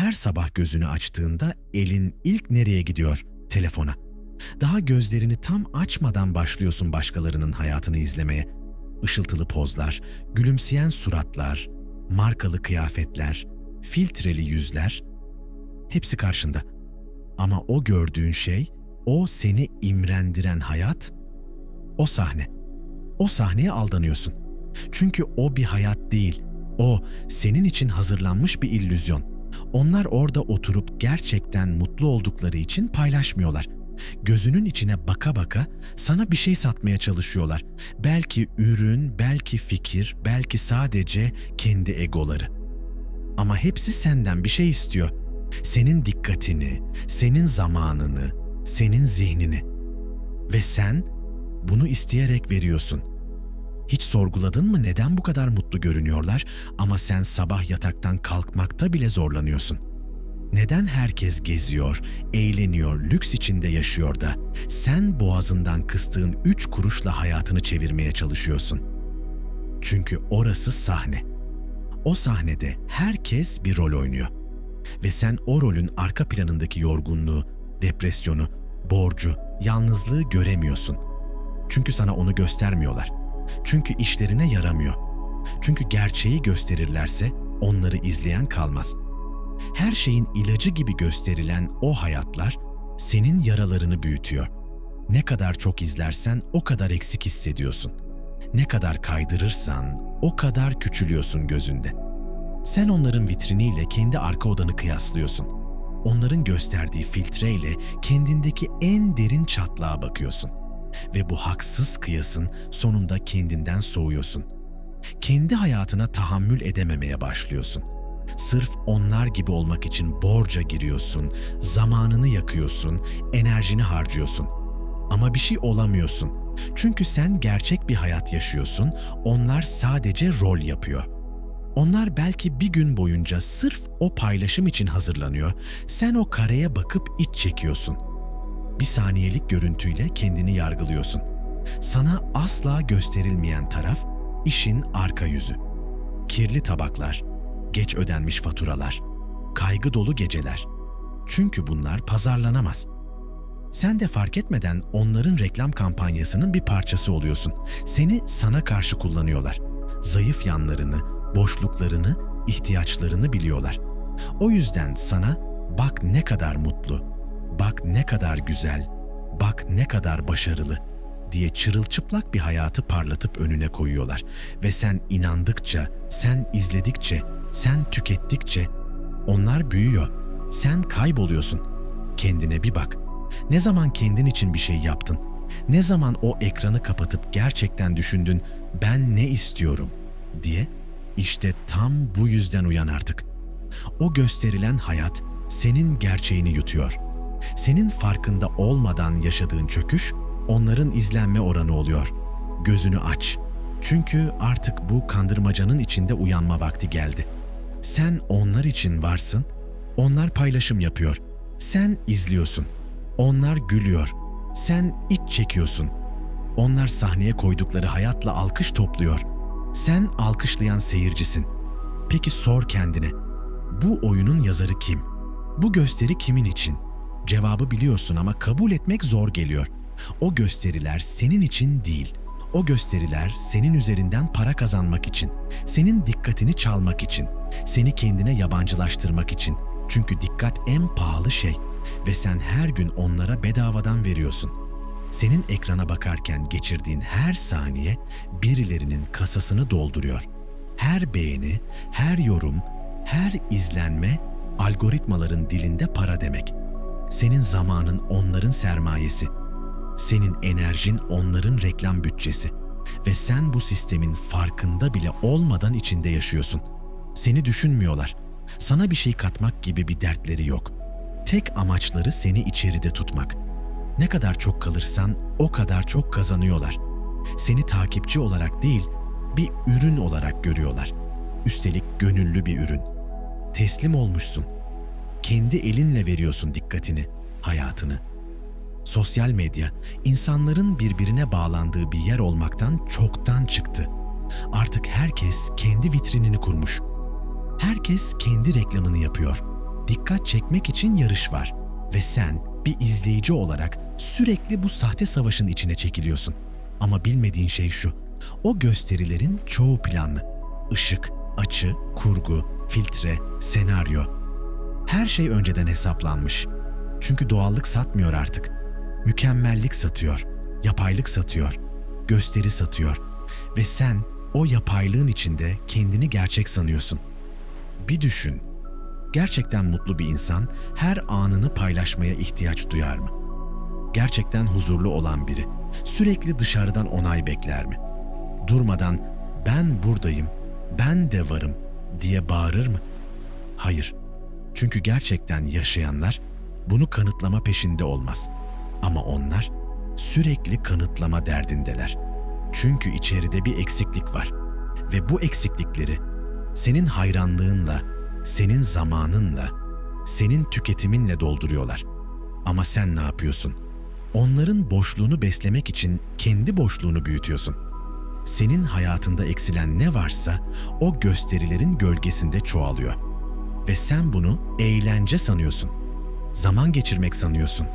Her sabah gözünü açtığında elin ilk nereye gidiyor? Telefona. Daha gözlerini tam açmadan başlıyorsun başkalarının hayatını izlemeye. Işıltılı pozlar, gülümseyen suratlar, markalı kıyafetler, filtreli yüzler hepsi karşında. Ama o gördüğün şey, o seni imrendiren hayat, o sahne. O sahneye aldanıyorsun. Çünkü o bir hayat değil. O senin için hazırlanmış bir illüzyon. Onlar orada oturup gerçekten mutlu oldukları için paylaşmıyorlar. Gözünün içine baka baka sana bir şey satmaya çalışıyorlar. Belki ürün, belki fikir, belki sadece kendi egoları. Ama hepsi senden bir şey istiyor. Senin dikkatini, senin zamanını, senin zihnini. Ve sen bunu isteyerek veriyorsun. Hiç sorguladın mı neden bu kadar mutlu görünüyorlar ama sen sabah yataktan kalkmakta bile zorlanıyorsun? Neden herkes geziyor, eğleniyor, lüks içinde yaşıyor da sen boğazından kıstığın üç kuruşla hayatını çevirmeye çalışıyorsun? Çünkü orası sahne. O sahnede herkes bir rol oynuyor. Ve sen o rolün arka planındaki yorgunluğu, depresyonu, borcu, yalnızlığı göremiyorsun. Çünkü sana onu göstermiyorlar. Çünkü işlerine yaramıyor. Çünkü gerçeği gösterirlerse onları izleyen kalmaz. Her şeyin ilacı gibi gösterilen o hayatlar senin yaralarını büyütüyor. Ne kadar çok izlersen o kadar eksik hissediyorsun. Ne kadar kaydırırsan o kadar küçülüyorsun gözünde. Sen onların vitriniyle kendi arka odanı kıyaslıyorsun. Onların gösterdiği filtreyle kendindeki en derin çatlağa bakıyorsun ve bu haksız kıyasın sonunda kendinden soğuyorsun. Kendi hayatına tahammül edememeye başlıyorsun. Sırf onlar gibi olmak için borca giriyorsun, zamanını yakıyorsun, enerjini harcıyorsun. Ama bir şey olamıyorsun. Çünkü sen gerçek bir hayat yaşıyorsun, onlar sadece rol yapıyor. Onlar belki bir gün boyunca sırf o paylaşım için hazırlanıyor, sen o kareye bakıp iç çekiyorsun.'' Bir saniyelik görüntüyle kendini yargılıyorsun. Sana asla gösterilmeyen taraf işin arka yüzü. Kirli tabaklar, geç ödenmiş faturalar, kaygı dolu geceler. Çünkü bunlar pazarlanamaz. Sen de fark etmeden onların reklam kampanyasının bir parçası oluyorsun. Seni sana karşı kullanıyorlar. Zayıf yanlarını, boşluklarını, ihtiyaçlarını biliyorlar. O yüzden sana bak ne kadar mutlu, bak ne kadar güzel, bak ne kadar başarılı diye çırılçıplak bir hayatı parlatıp önüne koyuyorlar. Ve sen inandıkça, sen izledikçe, sen tükettikçe onlar büyüyor. Sen kayboluyorsun. Kendine bir bak. Ne zaman kendin için bir şey yaptın? Ne zaman o ekranı kapatıp gerçekten düşündün ben ne istiyorum diye? İşte tam bu yüzden uyan artık. O gösterilen hayat senin gerçeğini yutuyor.'' Senin farkında olmadan yaşadığın çöküş onların izlenme oranı oluyor. Gözünü aç. Çünkü artık bu kandırmacanın içinde uyanma vakti geldi. Sen onlar için varsın. Onlar paylaşım yapıyor. Sen izliyorsun. Onlar gülüyor. Sen iç çekiyorsun. Onlar sahneye koydukları hayatla alkış topluyor. Sen alkışlayan seyircisin. Peki sor kendine. Bu oyunun yazarı kim? Bu gösteri kimin için?'' Cevabı biliyorsun ama kabul etmek zor geliyor. O gösteriler senin için değil. O gösteriler senin üzerinden para kazanmak için, senin dikkatini çalmak için, seni kendine yabancılaştırmak için. Çünkü dikkat en pahalı şey ve sen her gün onlara bedavadan veriyorsun. Senin ekrana bakarken geçirdiğin her saniye birilerinin kasasını dolduruyor. Her beğeni, her yorum, her izlenme algoritmaların dilinde para demek. Senin zamanın onların sermayesi. Senin enerjin onların reklam bütçesi. Ve sen bu sistemin farkında bile olmadan içinde yaşıyorsun. Seni düşünmüyorlar. Sana bir şey katmak gibi bir dertleri yok. Tek amaçları seni içeride tutmak. Ne kadar çok kalırsan o kadar çok kazanıyorlar. Seni takipçi olarak değil, bir ürün olarak görüyorlar. Üstelik gönüllü bir ürün. Teslim olmuşsun.'' Kendi elinle veriyorsun dikkatini, hayatını. Sosyal medya, insanların birbirine bağlandığı bir yer olmaktan çoktan çıktı. Artık herkes kendi vitrinini kurmuş. Herkes kendi reklamını yapıyor. dikkat çekmek için yarış var ve sen bir izleyici olarak sürekli bu sahte savaşın içine çekiliyorsun. Ama bilmediğin şey şu. O gösterilerin çoğu planlı. Işık, açı, kurgu, filtre, senaryo. Her şey önceden hesaplanmış. Çünkü doğallık satmıyor artık. Mükemmellik satıyor, yapaylık satıyor, gösteri satıyor ve sen o yapaylığın içinde kendini gerçek sanıyorsun. Bir düşün. Gerçekten mutlu bir insan her anını paylaşmaya ihtiyaç duyar mı? Gerçekten huzurlu olan biri sürekli dışarıdan onay bekler mi? Durmadan ben buradayım, ben de varım diye bağırır mı? Hayır. Çünkü gerçekten yaşayanlar bunu kanıtlama peşinde olmaz. Ama onlar sürekli kanıtlama derdindeler. Çünkü içeride bir eksiklik var ve bu eksiklikleri senin hayranlığınla, senin zamanınla, senin tüketiminle dolduruyorlar. Ama sen ne yapıyorsun? Onların boşluğunu beslemek için kendi boşluğunu büyütüyorsun. Senin hayatında eksilen ne varsa o gösterilerin gölgesinde çoğalıyor. Ve sen bunu eğlence sanıyorsun. Zaman geçirmek sanıyorsun.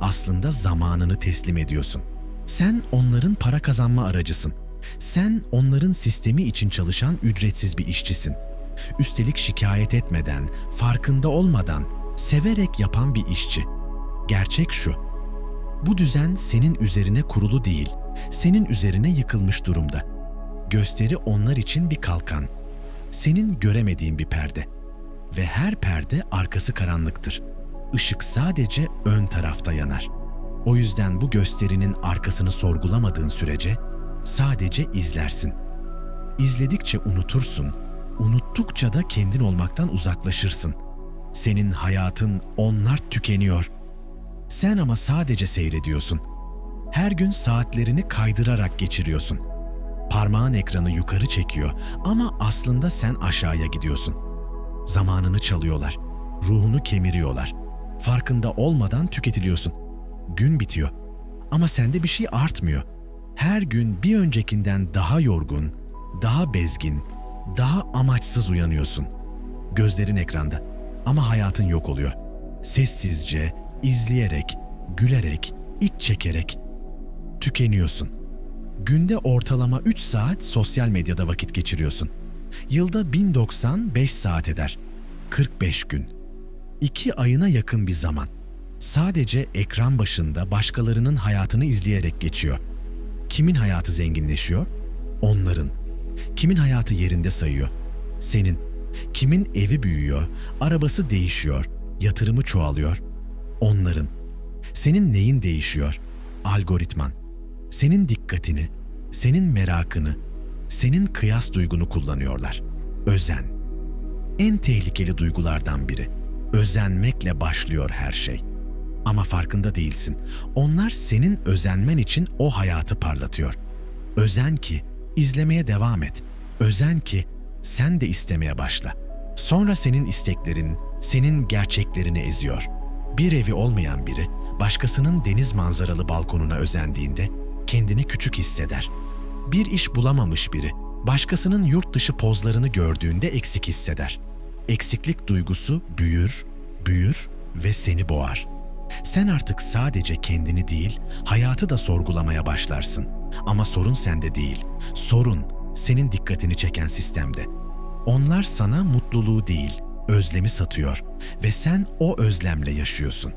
Aslında zamanını teslim ediyorsun. Sen onların para kazanma aracısın. Sen onların sistemi için çalışan ücretsiz bir işçisin. Üstelik şikayet etmeden, farkında olmadan, severek yapan bir işçi. Gerçek şu. Bu düzen senin üzerine kurulu değil, senin üzerine yıkılmış durumda. Gösteri onlar için bir kalkan. Senin göremediğin bir perde. Ve her perde arkası karanlıktır. Işık sadece ön tarafta yanar. O yüzden bu gösterinin arkasını sorgulamadığın sürece sadece izlersin. İzledikçe unutursun, unuttukça da kendin olmaktan uzaklaşırsın. Senin hayatın onlar tükeniyor. Sen ama sadece seyrediyorsun. Her gün saatlerini kaydırarak geçiriyorsun. Parmağın ekranı yukarı çekiyor ama aslında sen aşağıya gidiyorsun. Zamanını çalıyorlar, ruhunu kemiriyorlar. Farkında olmadan tüketiliyorsun. Gün bitiyor ama sende bir şey artmıyor. Her gün bir öncekinden daha yorgun, daha bezgin, daha amaçsız uyanıyorsun. Gözlerin ekranda ama hayatın yok oluyor. Sessizce, izleyerek, gülerek, iç çekerek tükeniyorsun. Günde ortalama 3 saat sosyal medyada vakit geçiriyorsun. Yılda 1095 saat eder. 45 gün. 2 ayına yakın bir zaman. Sadece ekran başında başkalarının hayatını izleyerek geçiyor. Kimin hayatı zenginleşiyor? Onların. Kimin hayatı yerinde sayıyor? Senin. Kimin evi büyüyor, arabası değişiyor, yatırımı çoğalıyor? Onların. Senin neyin değişiyor? Algoritman. Senin dikkatini, senin merakını, senin kıyas duygunu kullanıyorlar. Özen. En tehlikeli duygulardan biri. Özenmekle başlıyor her şey. Ama farkında değilsin. Onlar senin özenmen için o hayatı parlatıyor. Özen ki izlemeye devam et. Özen ki sen de istemeye başla. Sonra senin isteklerin, senin gerçeklerini eziyor. Bir evi olmayan biri başkasının deniz manzaralı balkonuna özendiğinde kendini küçük hisseder. Bir iş bulamamış biri başkasının yurt dışı pozlarını gördüğünde eksik hisseder. Eksiklik duygusu büyür, büyür ve seni boğar. Sen artık sadece kendini değil, hayatı da sorgulamaya başlarsın. Ama sorun sende değil. Sorun senin dikkatini çeken sistemde. Onlar sana mutluluğu değil, özlemi satıyor ve sen o özlemle yaşıyorsun.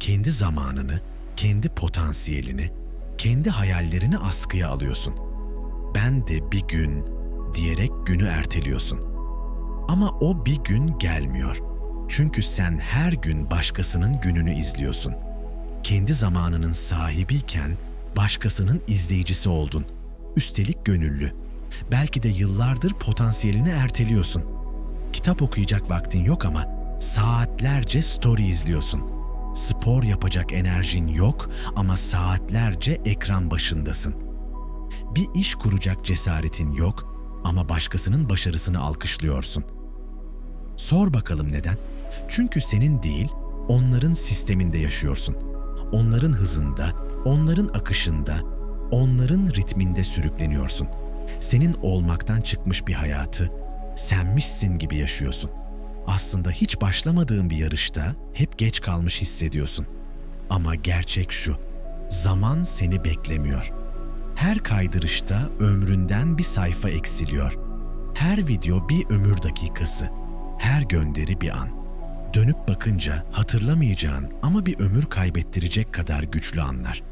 Kendi zamanını, kendi potansiyelini, kendi hayallerini askıya alıyorsun. Ben de bir gün diyerek günü erteliyorsun. Ama o bir gün gelmiyor. Çünkü sen her gün başkasının gününü izliyorsun. Kendi zamanının sahibiyken başkasının izleyicisi oldun. Üstelik gönüllü. Belki de yıllardır potansiyelini erteliyorsun. Kitap okuyacak vaktin yok ama saatlerce story izliyorsun. Spor yapacak enerjin yok ama saatlerce ekran başındasın. Bir iş kuracak cesaretin yok ama başkasının başarısını alkışlıyorsun. Sor bakalım neden? Çünkü senin değil, onların sisteminde yaşıyorsun. Onların hızında, onların akışında, onların ritminde sürükleniyorsun. Senin olmaktan çıkmış bir hayatı senmişsin gibi yaşıyorsun. Aslında hiç başlamadığın bir yarışta hep geç kalmış hissediyorsun. Ama gerçek şu. Zaman seni beklemiyor. Her kaydırışta ömründen bir sayfa eksiliyor. Her video bir ömür dakikası. Her gönderi bir an. Dönüp bakınca hatırlamayacağın ama bir ömür kaybettirecek kadar güçlü anlar.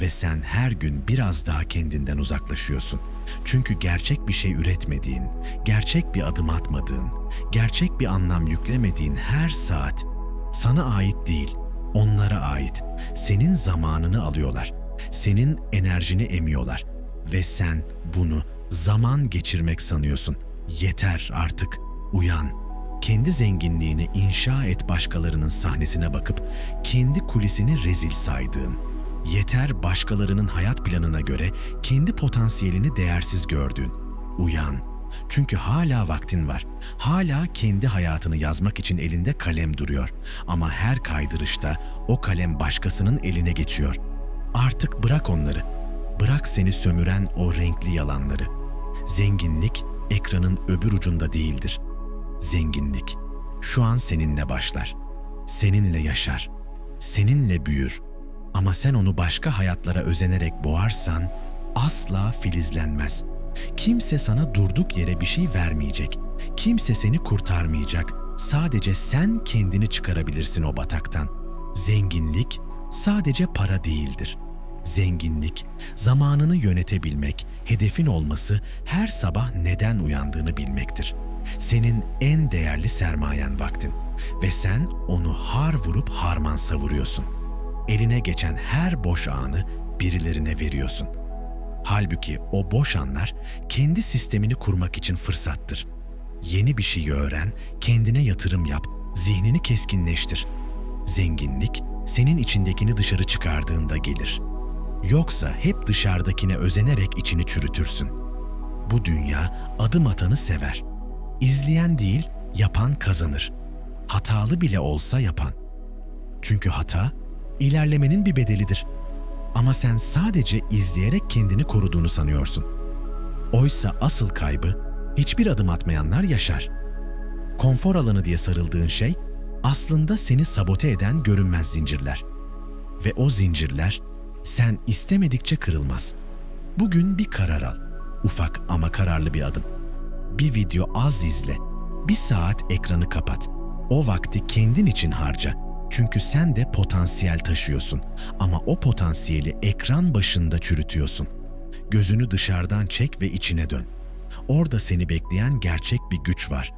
Ve sen her gün biraz daha kendinden uzaklaşıyorsun. Çünkü gerçek bir şey üretmediğin, gerçek bir adım atmadığın, gerçek bir anlam yüklemediğin her saat sana ait değil, onlara ait. Senin zamanını alıyorlar. Senin enerjini emiyorlar ve sen bunu zaman geçirmek sanıyorsun. Yeter artık. Uyan. Kendi zenginliğini inşa et başkalarının sahnesine bakıp kendi kulisini rezil saydığın. Yeter başkalarının hayat planına göre kendi potansiyelini değersiz gördüğün. Uyan. Çünkü hala vaktin var. Hala kendi hayatını yazmak için elinde kalem duruyor. Ama her kaydırışta o kalem başkasının eline geçiyor. Artık bırak onları. Bırak seni sömüren o renkli yalanları. Zenginlik ekranın öbür ucunda değildir. Zenginlik şu an seninle başlar. Seninle yaşar. Seninle büyür. Ama sen onu başka hayatlara özenerek boğarsan asla filizlenmez. Kimse sana durduk yere bir şey vermeyecek. Kimse seni kurtarmayacak. Sadece sen kendini çıkarabilirsin o bataktan. Zenginlik sadece para değildir. Zenginlik, zamanını yönetebilmek, hedefin olması, her sabah neden uyandığını bilmektir. Senin en değerli sermayen vaktin ve sen onu har vurup harman savuruyorsun. Eline geçen her boş anı birilerine veriyorsun. Halbuki o boş anlar kendi sistemini kurmak için fırsattır. Yeni bir şey öğren, kendine yatırım yap, zihnini keskinleştir. Zenginlik senin içindekini dışarı çıkardığında gelir. Yoksa hep dışarıdakine özenerek içini çürütürsün. Bu dünya adım atanı sever. İzleyen değil, yapan kazanır. Hatalı bile olsa yapan. Çünkü hata ilerlemenin bir bedelidir. Ama sen sadece izleyerek kendini koruduğunu sanıyorsun. Oysa asıl kaybı hiçbir adım atmayanlar yaşar. Konfor alanı diye sarıldığın şey aslında seni sabote eden görünmez zincirler. Ve o zincirler sen istemedikçe kırılmaz. Bugün bir karar al. Ufak ama kararlı bir adım. Bir video az izle. Bir saat ekranı kapat. O vakti kendin için harca. Çünkü sen de potansiyel taşıyorsun ama o potansiyeli ekran başında çürütüyorsun. Gözünü dışarıdan çek ve içine dön. Orada seni bekleyen gerçek bir güç var.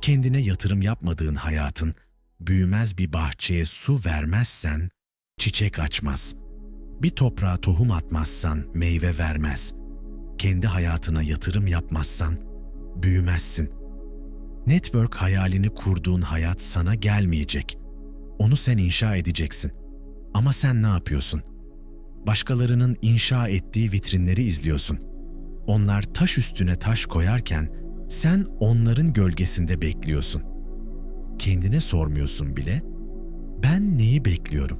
Kendine yatırım yapmadığın hayatın büyümez bir bahçeye su vermezsen çiçek açmaz. Bir toprağa tohum atmazsan meyve vermez. Kendi hayatına yatırım yapmazsan büyümezsin. Network hayalini kurduğun hayat sana gelmeyecek. Onu sen inşa edeceksin. Ama sen ne yapıyorsun? Başkalarının inşa ettiği vitrinleri izliyorsun. Onlar taş üstüne taş koyarken sen onların gölgesinde bekliyorsun. Kendine sormuyorsun bile. Ben neyi bekliyorum?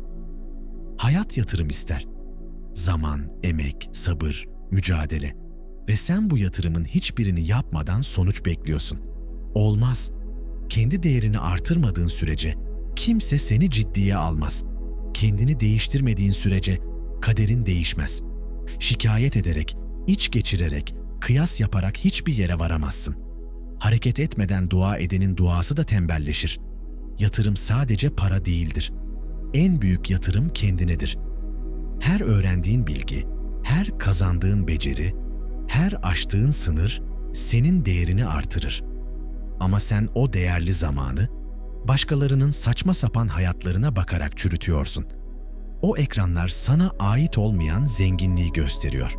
Hayat yatırım ister. Zaman, emek, sabır, mücadele. Ve sen bu yatırımın hiçbirini yapmadan sonuç bekliyorsun. Olmaz. Kendi değerini artırmadığın sürece kimse seni ciddiye almaz. Kendini değiştirmediğin sürece kaderin değişmez. Şikayet ederek, iç geçirerek, kıyas yaparak hiçbir yere varamazsın. Hareket etmeden dua edenin duası da tembelleşir. Yatırım sadece para değildir. En büyük yatırım kendinedir. Her öğrendiğin bilgi, her kazandığın beceri, her aştığın sınır senin değerini artırır. Ama sen o değerli zamanı başkalarının saçma sapan hayatlarına bakarak çürütüyorsun. O ekranlar sana ait olmayan zenginliği gösteriyor.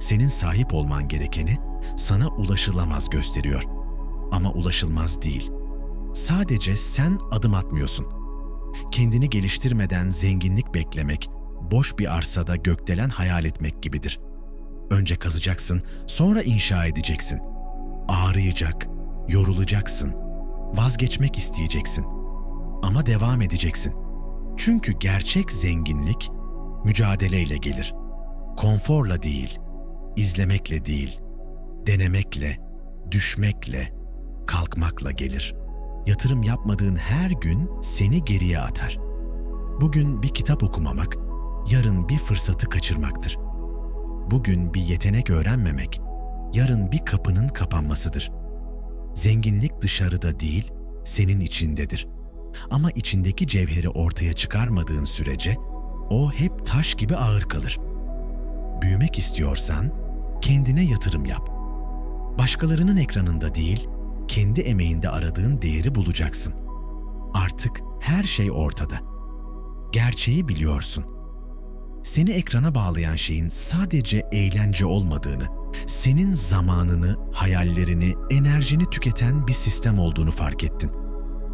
Senin sahip olman gerekeni sana ulaşılamaz gösteriyor. Ama ulaşılmaz değil. Sadece sen adım atmıyorsun. Kendini geliştirmeden zenginlik beklemek, boş bir arsada gökdelen hayal etmek gibidir. Önce kazacaksın, sonra inşa edeceksin. Ağrıyacak, yorulacaksın, vazgeçmek isteyeceksin. Ama devam edeceksin. Çünkü gerçek zenginlik mücadeleyle gelir. Konforla değil, izlemekle değil, denemekle, düşmekle, kalkmakla gelir. Yatırım yapmadığın her gün seni geriye atar. Bugün bir kitap okumamak, yarın bir fırsatı kaçırmaktır. Bugün bir yetenek öğrenmemek, yarın bir kapının kapanmasıdır. Zenginlik dışarıda değil, senin içindedir. Ama içindeki cevheri ortaya çıkarmadığın sürece o hep taş gibi ağır kalır. Büyümek istiyorsan kendine yatırım yap. Başkalarının ekranında değil, kendi emeğinde aradığın değeri bulacaksın. Artık her şey ortada. Gerçeği biliyorsun. Seni ekrana bağlayan şeyin sadece eğlence olmadığını, senin zamanını, hayallerini, enerjini tüketen bir sistem olduğunu fark ettin.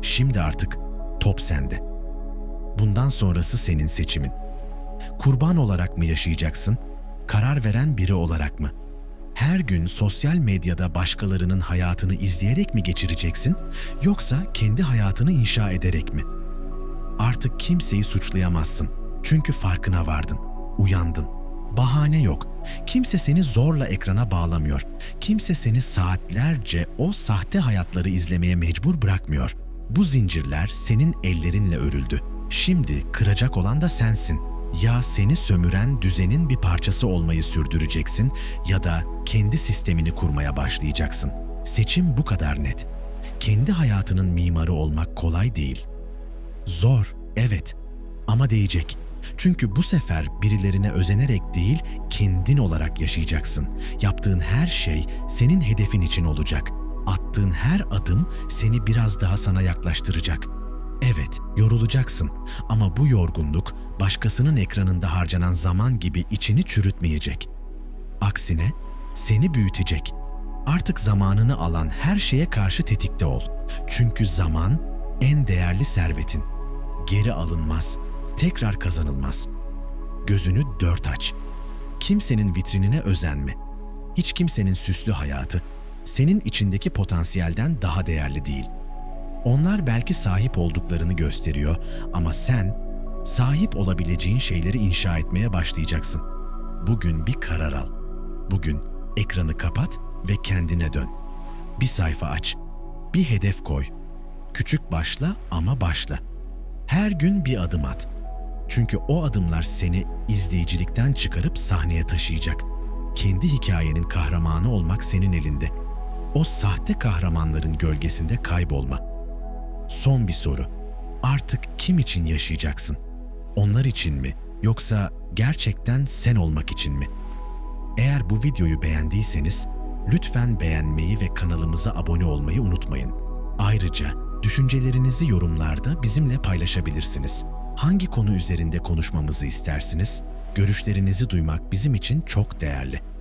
Şimdi artık top sende. Bundan sonrası senin seçimin. Kurban olarak mı yaşayacaksın, karar veren biri olarak mı? Her gün sosyal medyada başkalarının hayatını izleyerek mi geçireceksin yoksa kendi hayatını inşa ederek mi? Artık kimseyi suçlayamazsın. Çünkü farkına vardın, uyandın. Bahane yok. Kimse seni zorla ekrana bağlamıyor. Kimse seni saatlerce o sahte hayatları izlemeye mecbur bırakmıyor. Bu zincirler senin ellerinle örüldü. Şimdi kıracak olan da sensin. Ya seni sömüren düzenin bir parçası olmayı sürdüreceksin ya da kendi sistemini kurmaya başlayacaksın. Seçim bu kadar net. Kendi hayatının mimarı olmak kolay değil. Zor, evet. Ama değecek. Çünkü bu sefer birilerine özenerek değil, kendin olarak yaşayacaksın. Yaptığın her şey senin hedefin için olacak. Attığın her adım seni biraz daha sana yaklaştıracak. Evet, yorulacaksın ama bu yorgunluk başkasının ekranında harcanan zaman gibi içini çürütmeyecek. Aksine seni büyütecek. Artık zamanını alan her şeye karşı tetikte ol. Çünkü zaman en değerli servetin. Geri alınmaz, tekrar kazanılmaz. Gözünü dört aç. Kimsenin vitrinine özenme. Hiç kimsenin süslü hayatı senin içindeki potansiyelden daha değerli değil. Onlar belki sahip olduklarını gösteriyor ama sen sahip olabileceğin şeyleri inşa etmeye başlayacaksın. Bugün bir karar al. Bugün ekranı kapat ve kendine dön. Bir sayfa aç. Bir hedef koy. Küçük başla ama başla. Her gün bir adım at. Çünkü o adımlar seni izleyicilikten çıkarıp sahneye taşıyacak. Kendi hikayenin kahramanı olmak senin elinde. O sahte kahramanların gölgesinde kaybolma. Son bir soru. Artık kim için yaşayacaksın? Onlar için mi yoksa gerçekten sen olmak için mi? Eğer bu videoyu beğendiyseniz lütfen beğenmeyi ve kanalımıza abone olmayı unutmayın. Ayrıca düşüncelerinizi yorumlarda bizimle paylaşabilirsiniz. Hangi konu üzerinde konuşmamızı istersiniz? Görüşlerinizi duymak bizim için çok değerli.